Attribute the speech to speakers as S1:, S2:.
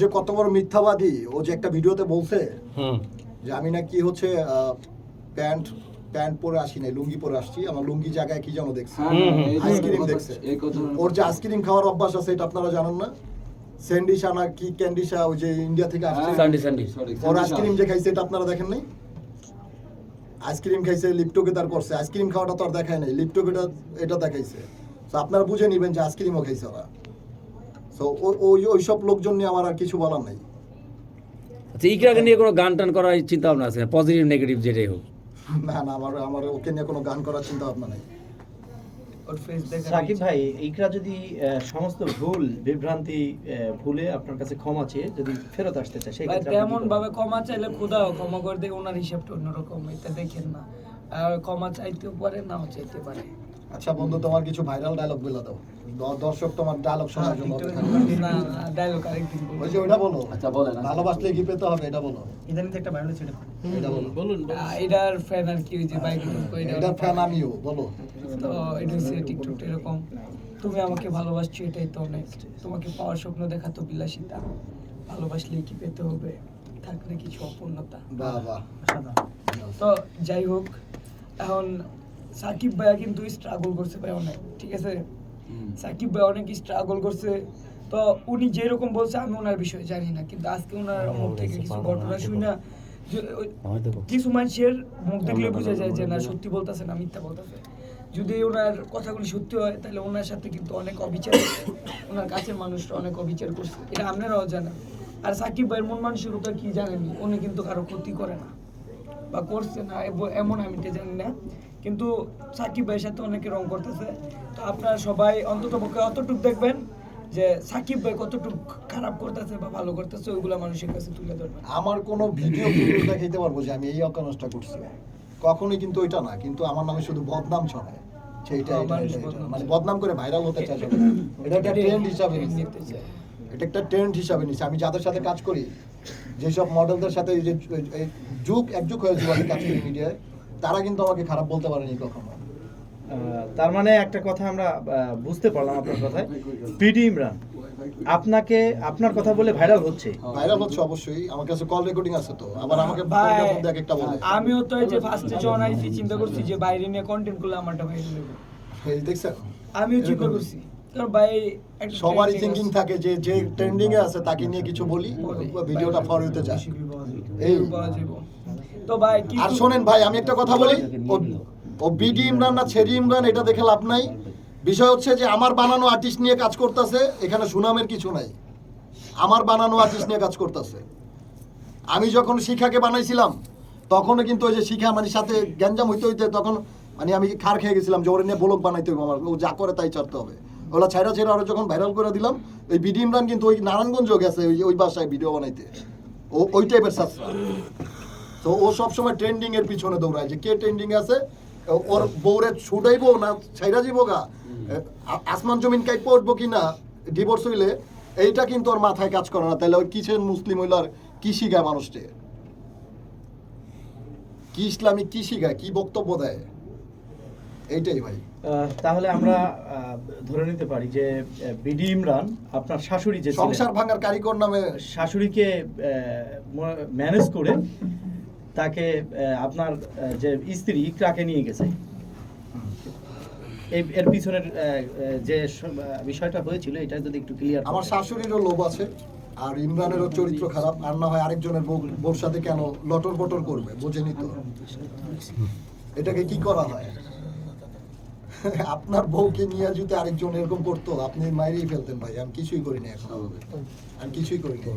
S1: যে কত বড় মিথ্যাবাদী ও যে একটা ভিডিওতে বলছে যে আমি নাকি হচ্ছে প্যান্ট প্যান্ট পরে আসি নাই লুঙ্গি পরে আসছি আমার লুঙ্গি জায়গায় কি যেন দেখছি?
S2: হুম, হুম।
S3: এই যে
S1: আইসক্রিম দেখছে। ওর যে আইসক্রিম খাওয়ার অভ্যাস আছে এটা আপনারা জানেন না? স্যান্ডিশা না কি ক্যান্ডিশা ওই যে ইন্ডিয়া থেকে আসছে?
S3: হ্যাঁ,
S2: স্যান্ডি, স্যান্ডি।
S1: ওর আইসক্রিম যে খাইছে এটা আপনারা দেখেন নাই? আইসক্রিম খাইছে লিপ টুগেদার করছে। আইসক্রিম খাওয়াটা তো আর দেখায় নাই লিপ টুগেদার এটা দেখাইছে। তো আপনারা বুঝে নিবেন যে আইসক্রিমও খাইছে ওরা। তো ওই ওইসব লোকজন নিয়ে আমার আর কিছু বলার নাই।
S2: আচ্ছা ইকরাকে নিয়ে কোনো গান টান করার চিন্তা ভাবনা আছে? পজিটিভ নেগেটিভ যেটাই হোক।
S1: না না আমার আমার ওকে নিয়ে কোনো গান করার চিন্তা ভাবনা নাই।
S4: ওর ফেস দেখা
S5: সাকিব ভাই ইকরা যদি সমস্ত ভুল বিভ্রান্তি আহ, ভুলে আপনার কাছে ক্ষমা চেয়ে যদি ফেরত আসতে চায় সেই ক্ষেত্রে
S4: তেমন ভাবে ক্ষমা চাইলে খোদাও ক্ষমা করে দেয় ওনার হিসাবটা অন্যরকম এটা দেখেন না। আর ক্ষমা চাইতেও পারে নাও চাইতে পারে।
S1: আচ্ছা বন্ধু তোমার কিছু ভাইরাল ডায়লগ বলে দাও। দর্শক তোমার ডায়লগ শোনার জন্য
S4: ডায়লগ আরেকদিন।
S1: ওই যে ওইটা বলো।
S3: আচ্ছা, বলেন, আচ্ছা।
S1: ভালোবাসলে কি পেতে হবে এটা বলো।
S5: ইদানিং তো একটা ভাইরাল ছিল
S1: এটা বলো।
S4: আহ, এটার ফ্যান আর কি ওই যে বাইক
S1: এটার ফ্যান আমিও বলো।
S4: তো এটা হচ্ছে টিকটক এরকম। তুমি আমাকে ভালোবাসছো এটাই তো অনেক তোমাকে পাওয়ার স্বপ্ন দেখা তো বিলাসিতা। ভালোবাসলে কি পেতে হবে? থাকলে কিছু অপূর্ণতা।
S1: বাহ বাহ।
S4: তো যাই হোক এখন সাকিব ভাইয়া কিন্তু স্ট্রাগল করছে ভাই অনেক ঠিক আছে? সাকিব ভাই অনেক স্ট্রাগল করছে। তো উনি যেরকম বলছে আমি ওনার বিষয়ে জানি না কিন্তু আজকে ওনার মুখ থেকে কিছু ঘটনা শুনি না কিছু মানুষের মুখ দেখলে বোঝা যায় যে না সত্যি বলতেছে না মিথ্যা বলতেছে। যদি ওনার কথাগুলি সত্যি হয় তাহলে ওনার সাথে কিন্তু অনেক অবিচার ওনার কাছের মানুষরা অনেক অবিচার করছে। এটা আপনারাও জানেন। আর সাকিব ভাইয়ের মন মানুষের মানসিকতা কি জানেনি উনি কিন্তু কারও ক্ষতি করে না। বা করছে না এমন আমি এটা জানি না। কিন্তু সাকিব ভাইয়ের সাথে অনেকে রং করতেছে। তো আপনারা সবাই অন্তত পক্ষে অতটুক দেখবেন যে সাকিব ভাই কতটুক খারাপ করতেছে বা ভালো করতেছে ওইগুলো মানুষের কাছে তুলে ধরবেন।
S1: আমার কোনো ভিডিও দেখাইতে পারব যে আমি এই অকানসটা করছি। কখনোই কিন্তু ওইটা না কিন্তু আমার নামে শুধু বদনাম ছড়ায়। সেইটা
S4: হ্যাঁ,
S1: মানে বদনাম করে ভাইরাল হতে চাই এটা একটা ট্রেন্ড হিসাবে নিচ্ছে। এটা একটা ট্রেন্ড হিসাবে নিচ্ছে আমি যাদের সাথে কাজ করি যেসব মডেলদের সাথে যে যুগ একযুগ হয়ে জীবনে কাজ করি মিডিয়ায় তারা কিন্তু আমাকে খারাপ বলতে পারেনি কখনো।
S5: তার মানে একটা কথা আমরা বুঝতে পারলাম আপনার কথায়। পিডি ইমরান আপনাকে আপনার কথা বলে ভাইরাল হচ্ছে।
S1: ভাইরাল হচ্ছে অবশ্যই আমার কাছে কল রেকর্ডিং আছে তো। আবার আমাকে এক একটা বলে।
S4: আমিও তো এই যে ফার্স্টে যখন আইছি চিন্তা করছি যে বাইরে নিয়ে কন্টেন্ট করলে আমারটা ভাইরাল হবে
S1: এই দেখছেন?
S4: আমিও চিন্তা করছি
S1: সবারই থিঙ্কিং থাকে যে যে ট্রেন্ডিং এ আছে তাকে নিয়ে কিছু বলি ভিডিওটা ফর হতে যায় এই।
S4: তো ভাই
S1: আর শোনেন ভাই আমি একটা কথা বলি। ও- বিডি ইমরান না ছেড়ি ইমরান এটা দেখে লাভ নাই। বিষয় হচ্ছে যে আমার বানানো আর্টিস্ট নিয়ে কাজ করতেছে এখানে সুনামের কিছু নাই। আমার বানানো আর্টিস্ট নিয়ে কাজ করতেছে। আমি যখন শিখাকে বানাইছিলাম তখনও কিন্তু ওই যে শিখা মানে সাথে গ্যাঞ্জাম হইতে হইতে তখন মানে আমি খার খেয়ে গেছিলাম যে ওরে নিয়ে ব্লগ বানাইতে হবে আমার ও যা করে তাই চড়তে হবে। ওগুলো ছাইরা ছেড়ে আরও যখন ভাইরাল করে দিলাম ওই বিডি ইমরান কিন্তু ওই নারায়ণগঞ্জ গেছে, ওই ওই বাসায় ভিডিও বানাইতে। ও ওই টাইপের সাসরা তো ও সবসময় ট্রেন্ডিং এর পিছনে দৌড়ায় যে কে ট্রেন্ডিং আছে, ওর বউরে ছুটাইবো না, ছাইরা যাব গা? আসমান জমিন কাই পড়ব কি না ডিভোর্স হইলে এইটা কিন্তু ওর মাথায় কাজ করে না। তাহলে ওই কিসের মুসলিম হইল আর কি শিখায় মানুষকে? কি ইসলামিক কি শিখায়? কি বক্তব্য দেয়? এইটাই ভাই।
S5: তাহলে আমরা ধরে নিতে পারি যে বিডি ইমরান আপনার শাশুড়ি যে
S1: সংসার ভাঙার কারিগর নামে
S5: শাশুড়িকে ম্যানেজ করে তাকে আপনার যে স্ত্রী ইকরাকে নিয়ে গেছে। এই এর পিছনের যে বিষয়টা হয়েছিল এটা যদি একটু ক্লিয়ার
S1: আমার শাশুড়িরও লোভ আছে আর ইমরানেরও চরিত্র খারাপ আর না হয় আরেকজনের বউর সাথে কেন লটর বটর করবে বোঝেনি তো? এটাকে কি করা হয় আপনার বউকে নিয়ে যদি আরেকজন এরকম করতো আপনি মাইরেই ফেলতেন ভাই। আমি কিছুই করিনি এখন। আমি কিছুই করিনি।